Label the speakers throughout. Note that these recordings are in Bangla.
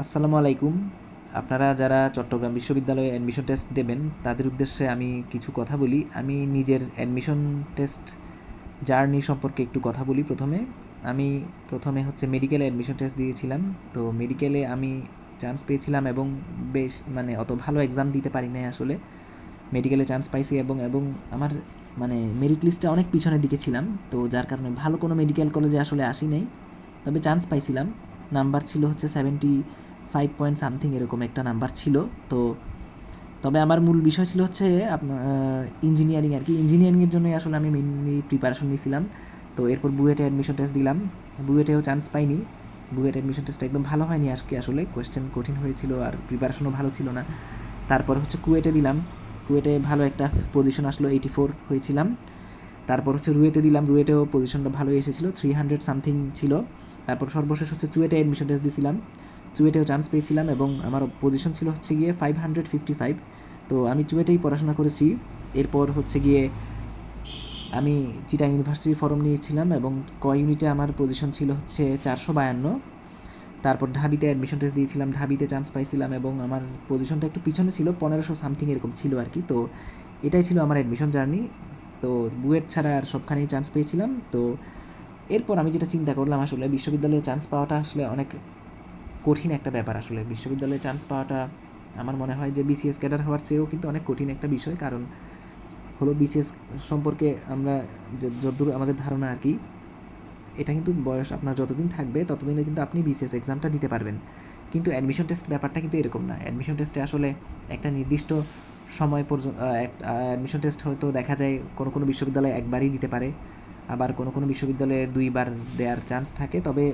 Speaker 1: আসসালামু আলাইকুম। আপনারা যারা চট্টগ্রাম বিশ্ববিদ্যালয়ে অ্যাডমিশন টেস্ট দেবেন, তাদের উদ্দেশ্যে আমি কিছু কথা বলি। আমি নিজের অ্যাডমিশন টেস্ট জার্নি সম্পর্কে একটু কথা বলি প্রথমে। আমি প্রথমে হচ্ছে মেডিকেলে অ্যাডমিশন টেস্ট দিয়েছিলাম। তো মেডিকেলে আমি চান্স পেয়েছিলাম এবং বেশ মানে অত ভালো এক্সাম দিতে পারি নাই আসলে। মেডিকেলে চান্স পাইছি এবং এবং আমার মানে মেরিট লিস্টে অনেক পিছনের দিকে ছিলাম। তো যার কারণে ভালো কোনো মেডিকেল কলেজে আসলে আসি নাই। তবে চান্স পাইছিলাম। নাম্বার ছিল হচ্ছে সেভেন্টি ফাইভ পয়েন্ট সামথিং এরকম একটা নাম্বার ছিল। তো তবে আমার মূল বিষয় ছিল হচ্ছে আপনার ইঞ্জিনিয়ারিং আর কি। ইঞ্জিনিয়ারিংয়ের জন্য আসলে আমি মেনলি প্রিপারেশন নিয়েছিলাম। তো এরপর বুয়েটে অ্যাডমিশন টেস্ট দিলাম। বুয়েটেও চান্স পাইনি। বুয়েট অ্যাডমিশন টেস্টটা একদম ভালো হয়নি আর কি আসলে। কোয়েশ্চেন কঠিন হয়েছিল আর প্রিপারেশনও ভালো ছিল না। তারপর হচ্ছে কুয়েটে দিলাম। কুয়েটে ভালো একটা পজিশন আসলো এইটি ফোর হয়েছিলাম। তারপর হচ্ছে রুয়েটে দিলাম। রুয়েটেও পজিশনটা ভালো এসেছিল থ্রি হান্ড্রেড সামথিং ছিল। তারপর সর্বশেষ হচ্ছে চুয়েটে অ্যাডমিশন টেস্ট দিয়েছিলাম চুয়েটেও চান্স পেয়েছিলাম এবং আমার পজিশন ছিল হচ্ছে গিয়ে ফাইভ হান্ড্রেড ফিফটি ফাইভ তো আমি চুয়েটেই পড়াশোনা করেছি। এরপর হচ্ছে গিয়ে আমি চিটা ইউনিভার্সিটি ফর্ম নিয়েছিলাম এবং ক ইউনিটে আমার পজিশন ছিল হচ্ছে চারশো বায়ান্ন। তারপর ঢাবিতে অ্যাডমিশন টেস্ট দিয়েছিলাম, ঢাবিতে চান্স পাইছিলাম এবং আমার পজিশনটা একটু পিছনে ছিল, পনেরোশো সামথিং এরকম ছিল আর কি। তো এটাই ছিল আমার অ্যাডমিশন জার্নি তো বুয়েট ছাড়া আর সবখানেই চান্স পেয়েছিলাম। তো এরপর আমি যেটা চিন্তা করলাম আসলে বিশ্ববিদ্যালয়ে চান্স পাওয়াটা আসলে অনেক কঠিন একটা ব্যাপার আসলে। বিশ্ববিদ্যালয়ে চান্স পাওয়াটা আমার মনে হয় যে বিসিএস ক্যাডার হওয়ার চেয়েও কিন্তু অনেক কঠিন একটা বিষয়। কারণ হলো বিসিএস সম্পর্কে আমরা যে যতদূর আমাদের ধারণা আর কি, এটা কিন্তু বয়স আপনার যতদিন থাকবে, ততদিনে কিন্তু আপনি বিসিএস এক্সামটা দিতে পারবেন। কিন্তু অ্যাডমিশন টেস্ট ব্যাপারটা কিন্তু এরকম না। অ্যাডমিশন টেস্টে আসলে একটা নির্দিষ্ট সময় পর্যন্ত অ্যাডমিশন টেস্ট হয়তো দেখা যায় কোনো কোনো বিশ্ববিদ্যালয়ে একবারই দিতে পারে। আবার কোনো কোনো বিশ্ববিদ্যালয়ে দুইবার দেওয়ার চান্স থাকে। তবে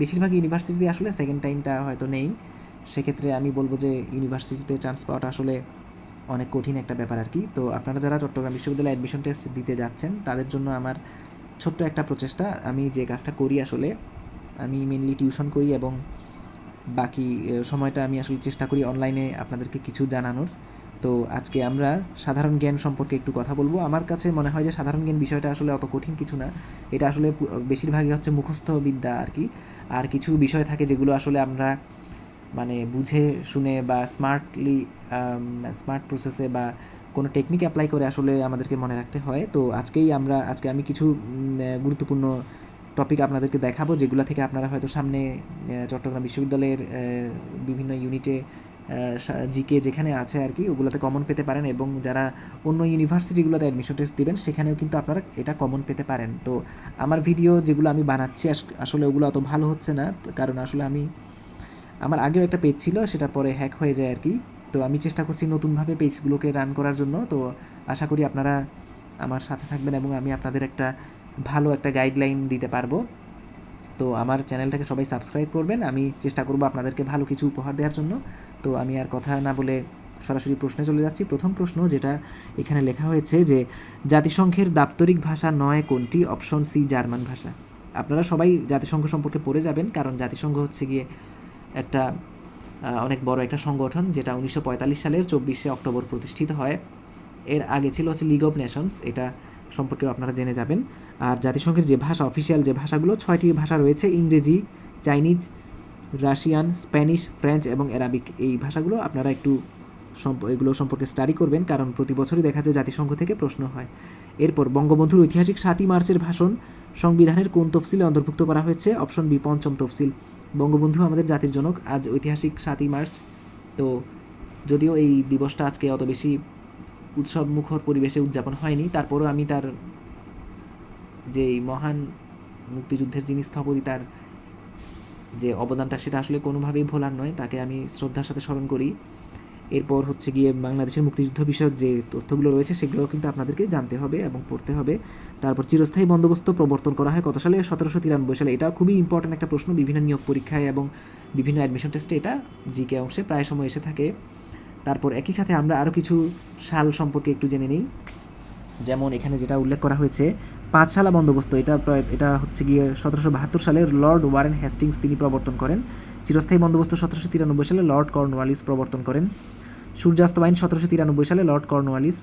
Speaker 1: বেশিরভাগ ইউনিভার্সিটিতে আসলে সেকেন্ড টাইমটা হয়তো নেই। সেক্ষেত্রে আমি বলব যে ইউনিভার্সিটিতে চান্স পাওয়াটা আসলে অনেক কঠিন একটা ব্যাপার আর কি। তো আপনারা যারা চট্টগ্রাম বিশ্ববিদ্যালয়ে অ্যাডমিশন টেস্ট দিতে যাচ্ছেন, তাদের জন্য আমার ছোট্ট একটা প্রচেষ্টা। আমি যে কাজটা করি আসলে, আমি মেনলি টিউশন করি এবং বাকি সময়টা আমি আসলে চেষ্টা করি অনলাইনে আপনাদেরকে কিছু জানানোর। তো আজকে আমরা সাধারণ জ্ঞান সম্পর্কে একটু কথা বলব। আমার কাছে মনে হয় যে সাধারণ জ্ঞান বিষয়টা আসলে অত কঠিন কিছু না। এটা আসলে বেশিরভাগই হচ্ছে মুখস্থ বিদ্যা আর কি। আর কিছু বিষয় থাকে যেগুলো আসলে আমরা মানে বুঝে, শুনে বা স্মার্টলি স্মার্ট প্রসেসে বা কোনো টেকনিক অ্যাপ্লাই করে আসলে আমাদেরকে মনে রাখতে হয়। তো আজকেই আমরা, আজকে আমি কিছু গুরুত্বপূর্ণ টপিক আপনাদেরকে দেখাবো, যেগুলো থেকে আপনারা হয়তো সামনে চট্টগ্রাম বিশ্ববিদ্যালয়ের বিভিন্ন ইউনিটে জিকে যেখানে আছে আর কি, ওগুলোতে কমন পেতে পারেন এবং যারা অন্য ইউনিভার্সিটিগুলোতে অ্যাডমিশন টেস্ট দেবেন, সেখানেও কিন্তু আপনারা এটা কমন পেতে পারেন। তো আমার ভিডিও যেগুলো আমি বানাচ্ছি আসলে ওগুলো অত ভালো হচ্ছে না কারণ আসলে আমি, আমার আগেও একটা পেজ ছিল, সেটা পরে হ্যাক হয়ে যায় আর কি। তো আমি চেষ্টা করছি নতুনভাবে পেজগুলোকে রান করার জন্য, তো আশা করি আপনারা আমার সাথে থাকবেন এবং আমি আপনাদের একটা ভালো একটা গাইডলাইন দিতে পারব। তো আমার চ্যানেলটাকে সবাই সাবস্ক্রাইব করবেন। আমি চেষ্টা করব আপনাদেরকে ভালো কিছু উপহার দেওয়ার জন্য। তো আমি আর কথা না বলে সরাসরি প্রশ্নে চলে যাচ্ছি। প্রথম প্রশ্ন যেটা এখানে লেখা হয়েছে যে, জাতিসংঘের দাপ্তরিক ভাষা নয় কোনটি? অপশন সি, জার্মান ভাষা। আপনারা সবাই জাতিসংঘ সম্পর্কে পড়ে যাবেন, কারণ জাতিসংঘ হচ্ছে গিয়ে একটা অনেক বড় একটা সংগঠন, যেটা উনিশশো পঁয়তাল্লিশ সালের চব্বিশে অক্টোবর প্রতিষ্ঠিত হয়। এর আগে ছিল হচ্ছে লিগ অফ নেশনস এটা সম্পর্কেও আপনারা জেনে যাবেন। আর জাতিসংঘের যে ভাষা, অফিসিয়াল যে ভাষাগুলো, ছয়টি ভাষা রয়েছে, ইংরেজি, চাইনিজ রাশিয়ান, স্প্যানিশ, ফ্রেঞ্চ এবং অ্যারাবিক। এই ভাষাগুলো আপনারা একটু এগুলো সম্পর্কে স্টাডি করবেন, কারণ প্রতি বছরই দেখা যায় জাতিসংঘ থেকে প্রশ্ন হয়। এরপর বঙ্গবন্ধুর ঐতিহাসিক সাতই মার্চের ভাষণ সংবিধানের কোন তফসিলে অন্তর্ভুক্ত করা হয়েছে? অপশন বি, পঞ্চম তফসিল। বঙ্গবন্ধু আমাদের জাতির জনক, আজ ঐতিহাসিক সাতই মার্চ। তো যদিও এই দিবসটা আজকে অত বেশি উৎসব মুখর পরিবেশে উদযাপন হয়নি, তারপরও আমি তার যে মহান মুক্তিযুদ্ধের যিনি স্থপতি, তার যে অবদানটা সেটা আসলে কোনোভাবেই ভোলার নয়, তাকে আমি শ্রদ্ধার সাথে স্মরণ করি। এরপর হচ্ছে গিয়ে বাংলাদেশের মুক্তিযুদ্ধ বিষয়ক যে তথ্যগুলো রয়েছে, সেগুলোও কিন্তু আপনাদেরকে জানতে হবে এবং পড়তে হবে। তারপর চিরস্থায়ী বন্দোবস্ত প্রবর্তন করা হয় কত সালে? সতেরোশো তিরানব্বই সালে। এটা খুবই ইম্পর্ট্যান্ট একটা প্রশ্ন। বিভিন্ন নিয়োগ পরীক্ষায় এবং বিভিন্ন অ্যাডমিশন টেস্টে এটা জিকে অংশে প্রায় সময় এসে থাকে। তারপর একই সাথে আমরা আরও কিছু সাল সম্পর্কে একটু জেনে নিই। যেমন এখানে যেটা উল্লেখ করা হয়েছে, পাঁচশালা বন্দোবস্ত, এটা এটা হচ্ছে গিয়ে সতেরোশো বাহাত্তর সালের লর্ড ওয়ারেন হ্যাস্টিংস তিনি প্রবর্তন করেন। চিরস্থায়ী বন্দোবস্ত সতেরোশো তিরানব্বই সালে লর্ড কর্নওয়ালিস প্রবর্তন করেন। সূর্যাস্ত আইন সতেরোশো তিরানব্বই সালে লর্ড কর্নওয়ালিস।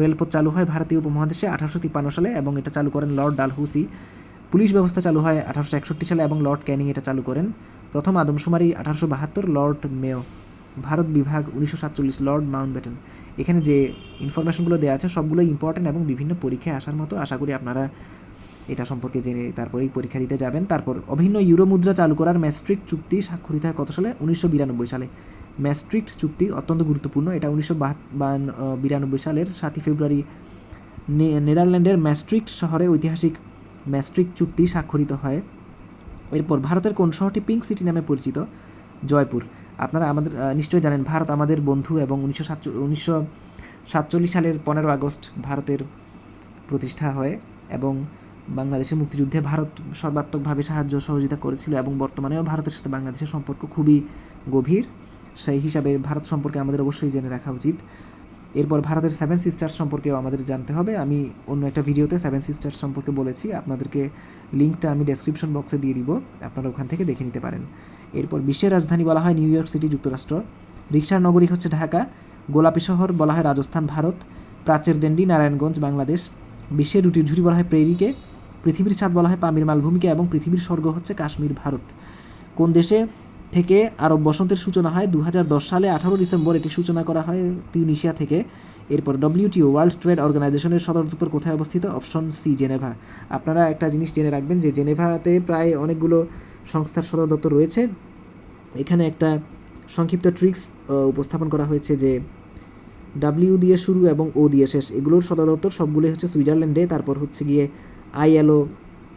Speaker 1: রেলপথ চালু হয় ভারতীয় উপমহাদেশে আঠারোশো তিপ্পান্ন সালে এবং এটা চালু করেন লর্ড ডালহুসি। পুলিশ ব্যবস্থা চালু হয় আঠারোশো একষট্টি সালে এবং লর্ড ক্যানিং এটা চালু করেন। প্রথম আদমশুমারি আঠারোশো বাহাত্তর, লর্ড মেয়। ভারত বিভাগ উনিশশো সাতচল্লিশ লর্ড মাউন্টব্যাটেন। এখানে যে ইনফরমেশনগুলো দেওয়া আছে, সবগুলো ইম্পর্ট্যান্ট এবং বিভিন্ন পরীক্ষায় আসার মতো আশা করি আপনারা এটা সম্পর্কে জেনে তারপরেই পরীক্ষা দিতে যাবেন। তারপর অভিন্ন ইউরো মুদ্রা চালু করার ম্যাস্ট্রিক চুক্তি স্বাক্ষরিত হয় কত সালে? উনিশশো বিরানব্বই সালে। ম্যাস্ট্রিক্ট চুক্তি অত্যন্ত গুরুত্বপূর্ণ। এটা উনিশশো বিরানব্বই সালের সাতই ফেব্রুয়ারি নেদারল্যান্ডের ম্যাস্ট্রিক্ট শহরে ঐতিহাসিক ম্যাস্ট্রিক চুক্তি স্বাক্ষরিত হয়। এরপর ভারতের কোন শহরটি পিঙ্ক সিটি নামে পরিচিত? জয়পুর। আপনারা আমাদের নিশ্চয়ই জানেন, ভারত আমাদের বন্ধু এবং উনিশশো সাতচল্লিশ সালের পনেরো আগস্ট ভারতের প্রতিষ্ঠা হয় এবং বাংলাদেশের মুক্তিযুদ্ধে ভারত সর্বাত্মকভাবে সাহায্য সহযোগিতা করেছিল এবং বর্তমানেও ভারতের সাথে বাংলাদেশের সম্পর্ক খুবই গভীর। সেই হিসাবে ভারত সম্পর্কে আমাদের অবশ্যই জেনে রাখা উচিত। এরপর ভারতের সেভেন সিস্টার্স সম্পর্কেও আমাদের জানতে হবে। আমি অন্য একটা ভিডিওতে সেভেন সিস্টার সম্পর্কে বলেছি। আপনাদেরকে লিঙ্কটা আমি ডেসক্রিপশন বক্সে দিয়ে দিব। আপনারা ওখান থেকে দেখে নিতে পারেন। এরপর বিশ্বের রাজধানী বলা হয় নিউ ইয়র্ক সিটি যুক্তরাষ্ট্র। রিক্সার নগরী হচ্ছে ঢাকা। গোলাপি শহর বলা হয় রাজস্থান, ভারত। প্রাচ্যের ডেন্ডি নারায়ণগঞ্জ, বাংলাদেশ। বিশ্বের রুটির ঝুড়ি বলা হয় প্রেরিকে পৃথিবীর স্বাদ বলা হয় পামির মালভূমিকে এবং পৃথিবীর স্বর্গ হচ্ছে কাশ্মীর, ভারত। কোন দেশে থেকে আরব বসন্তের সূচনা হয়? দু হাজার দশ সালে আঠারো ডিসেম্বর এটি সূচনা করা হয় তিউনিশিয়া থেকে। এরপর ডব্লিউটিও, ওয়ার্ল্ড ট্রেড অর্গানাইজেশনের সদর দপ্তর কোথায় অবস্থিত? Option C, Geneva. আপনারা একটা জিনিস জেনে রাখবেন যে জেনেভাতে প্রায় অনেকগুলো সংস্থার সদর দপ্তর রয়েছে। এখানে একটা সংক্ষিপ্ত ট্রিক্স উপস্থাপন করা হয়েছে যে ডাব্লিউ দিয়ে শুরু এবং ও দিয়ে শেষ, এগুলোর সদর দপ্তর সবগুলোই হচ্ছে সুইজারল্যান্ডে, তারপর হচ্ছে গিয়ে আইএলও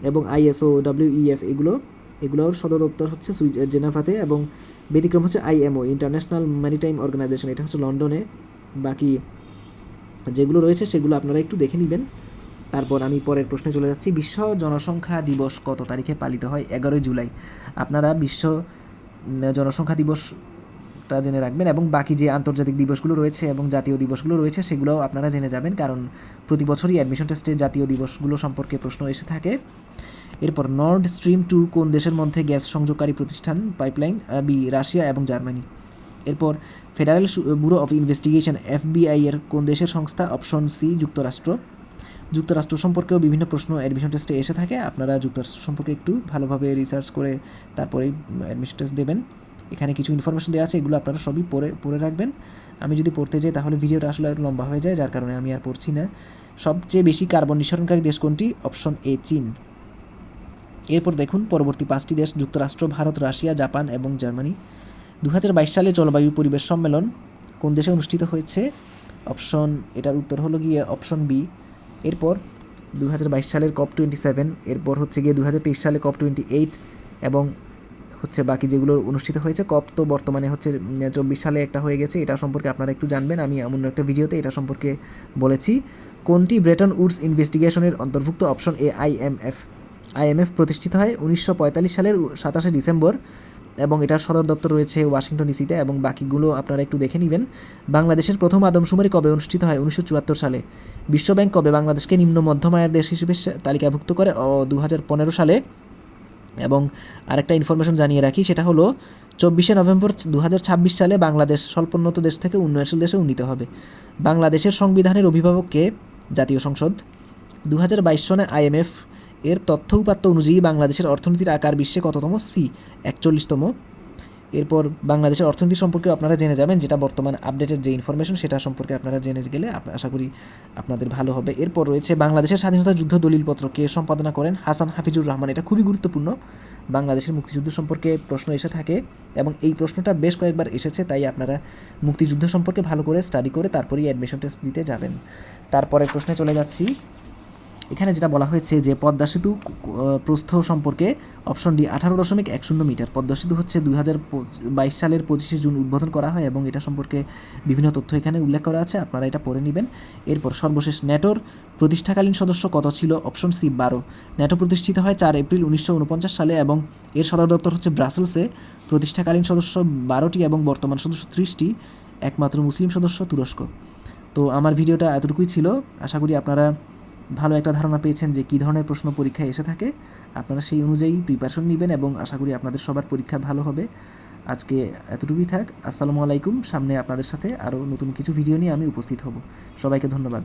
Speaker 1: এবং আইএসও ডাব্লিউইএফ এগুলো, এগুলোর সদর দপ্তর হচ্ছে জেনেভাতে এবং ব্যতিক্রম হচ্ছে আইএমও ইন্টারন্যাশনাল ম্যারিটাইম অর্গানাইজেশন এটা হচ্ছে লন্ডনে। বাকি যেগুলো রয়েছে সেগুলো আপনারা একটু দেখে নেবেন। তারপর আমি পরের প্রশ্নে চলে যাচ্ছি। বিশ্ব জনসংখ্যা দিবস কত তারিখে পালিত হয়? এগারোই জুলাই। আপনারা বিশ্ব জনসংখ্যা দিবসটা জেনে রাখবেন এবং বাকি যে আন্তর্জাতিক দিবসগুলো রয়েছে এবং জাতীয় দিবসগুলো রয়েছে, সেগুলোও আপনারা জেনে যাবেন। কারণ প্রতি বছরই অ্যাডমিশন টেস্টে জাতীয় দিবসগুলো সম্পর্কে প্রশ্ন এসে থাকে। এরপর নর্ড স্ট্রিম টু কোন দেশের মধ্যে গ্যাস সংযোগকারী প্রতিষ্ঠান পাইপলাইন বি, রাশিয়া এবং জার্মানি? এরপর federal bureau of investigation FBI এর কোন দেশের সংস্থা অপশন সি যুক্তরাষ্ট্র? যুক্তরাষ্ট্র সম্পর্কেও বিভিন্ন প্রশ্ন অ্যাডমিশন টেস্টে এসে থাকে। আপনারা যুক্তরাষ্ট্র সম্পর্কে একটু ভালোভাবে রিসার্চ করে তারপরেই অ্যাডমিশন টেস্ট দেবেন। এখানে কিছু ইনফরমেশন দেওয়া আছে, এগুলো আপনারা সবই পড়ে পড়ে রাখবেন। আমি যদি পড়তে যাই, তাহলে ভিডিওটা আসলে লম্বা হয়ে যায়, যার কারণে আমি আর পড়ছি না। সবচেয়ে বেশি কার্বন নিঃসরণকারী দেশ কোনটি? অপশন এ চীন। এরপর দেখুন, পরবর্তী পাঁচটি দেশ, যুক্তরাষ্ট্র, ভারত, রাশিয়া, জাপান এবং জার্মানি। দু হাজার বাইশ সালে জলবায়ু পরিবেশ সম্মেলন কোন দেশে অনুষ্ঠিত হয়েছে? অপশন এটার উত্তর হলো গিয়ে অপশন বি এরপর দু হাজার বাইশ সালের কপ টোয়েন্টি সেভেন, এরপর হচ্ছে গিয়ে দু হাজার তেইশ সালে কপ টোয়েন্টি এইট এবং হচ্ছে বাকি যেগুলো অনুষ্ঠিত হয়েছে, কপ তো বর্তমানে হচ্ছে চব্বিশ সালে একটা হয়ে গেছে, এটা সম্পর্কে আপনারা একটু জানবেন, আমি এমন একটা ভিডিওতে এটা সম্পর্কে বলেছি। কোনটি ব্রেটন উডস ইনভেস্টিগেশনের অন্তর্ভুক্ত? অপশন এ আইএমএফ আইএমএফ প্রতিষ্ঠিত হয় উনিশশো পঁয়তাল্লিশ সালের সাতাশে ডিসেম্বর। এবং এটার সদর দপ্তর রয়েছে ওয়াশিংটন ডিসিতে এবং বাকিগুলো আপনারা একটু দেখে নেবেন। বাংলাদেশের প্রথম আদমশুমারি কবে অনুষ্ঠিত হয় উনিশশো চুয়াত্তর সালে? বিশ্বব্যাংক কবে বাংলাদেশকে নিম্ন মধ্যম আয়ের দেশ হিসেবে তালিকাভুক্ত করে? ও দু হাজার পনেরো সালে। এবং আরেকটা ইনফরমেশন জানিয়ে রাখি, সেটা হলো চব্বিশে নভেম্বর দু হাজার ছাব্বিশ সালে বাংলাদেশ স্বল্পোন্নত দেশ থেকে উন্নয়নশীল দেশে উন্নীত হবে। বাংলাদেশের সংবিধানের অভিভাবককে জাতীয় সংসদ। দু হাজার বাইশ সনে আইএমএফ এর তথ্য উপাত্ত অনুযায়ী বাংলাদেশের অর্থনীতির আকার বিশ্বে কততম? সি একচল্লিশতম। এরপর বাংলাদেশের অর্থনীতি সম্পর্কে আপনারা জেনে যাবেন, যেটা বর্তমান আপডেটেড যে ইনফরমেশন সেটা সম্পর্কে আপনারা জেনে গেলে আশা করি আপনাদের ভালো হবে। এরপর রয়েছে বাংলাদেশের স্বাধীনতা যুদ্ধ দলিলপত্র কে সম্পাদনা করেন? হাসান হাফিজুর রহমান। এটা খুবই গুরুত্বপূর্ণ। বাংলাদেশের মুক্তিযুদ্ধ সম্পর্কে প্রশ্ন এসে থাকে এবং এই প্রশ্নটা বেশ কয়েকবার এসেছে, তাই আপনারা মুক্তিযুদ্ধ সম্পর্কে ভালো করে স্টাডি করে তারপরেই অ্যাডমিশন টেস্ট দিতে যাবেন। তারপরে প্রশ্নে চলে যাচ্ছি। এখানে যেটা বলা হয়েছে যে পদ্মা সেতু প্রস্থ সম্পর্কে অপশন ডি আঠারো দশমিক এক শূন্য মিটার। পদ্মা সেতু হচ্ছে দুই হাজার বাইশ সালের পঁচিশে জুন উদ্বোধন করা হয় এবং এটা সম্পর্কে বিভিন্ন তথ্য এখানে উল্লেখ করা আছে, আপনারা এটা পড়ে নেবেন। এরপর সর্বশেষ ন্যাটোর প্রতিষ্ঠাকালীন সদস্য কত ছিল? অপশন সি বারো। ন্যাটো প্রতিষ্ঠিত হয় চার এপ্রিল উনিশশো উনপঞ্চাশ সালে এবং এর সদর দপ্তর হচ্ছে ব্রাসেলসে। প্রতিষ্ঠাকালীন সদস্য বারোটি এবং বর্তমান সদস্য ত্রিশটি, একমাত্র মুসলিম সদস্য তুরস্ক। তো আমার ভিডিওটা এতটুকুই ছিল। আশা করি আপনারা ভালো একটা ধারণা পেয়েছেন যে কী ধরনের প্রশ্ন পরীক্ষায় এসে থাকে। আপনারা সেই অনুযায়ী প্রিপারেশন নেবেন এবং আশা করি আপনাদের সবার পরীক্ষা ভালো হবে। আজকে এতটুকুই থাক। আসসালামু আলাইকুম। সামনে আপনাদের সাথে আরও নতুন কিছু ভিডিও নিয়ে আমি উপস্থিত হব। সবাইকে ধন্যবাদ।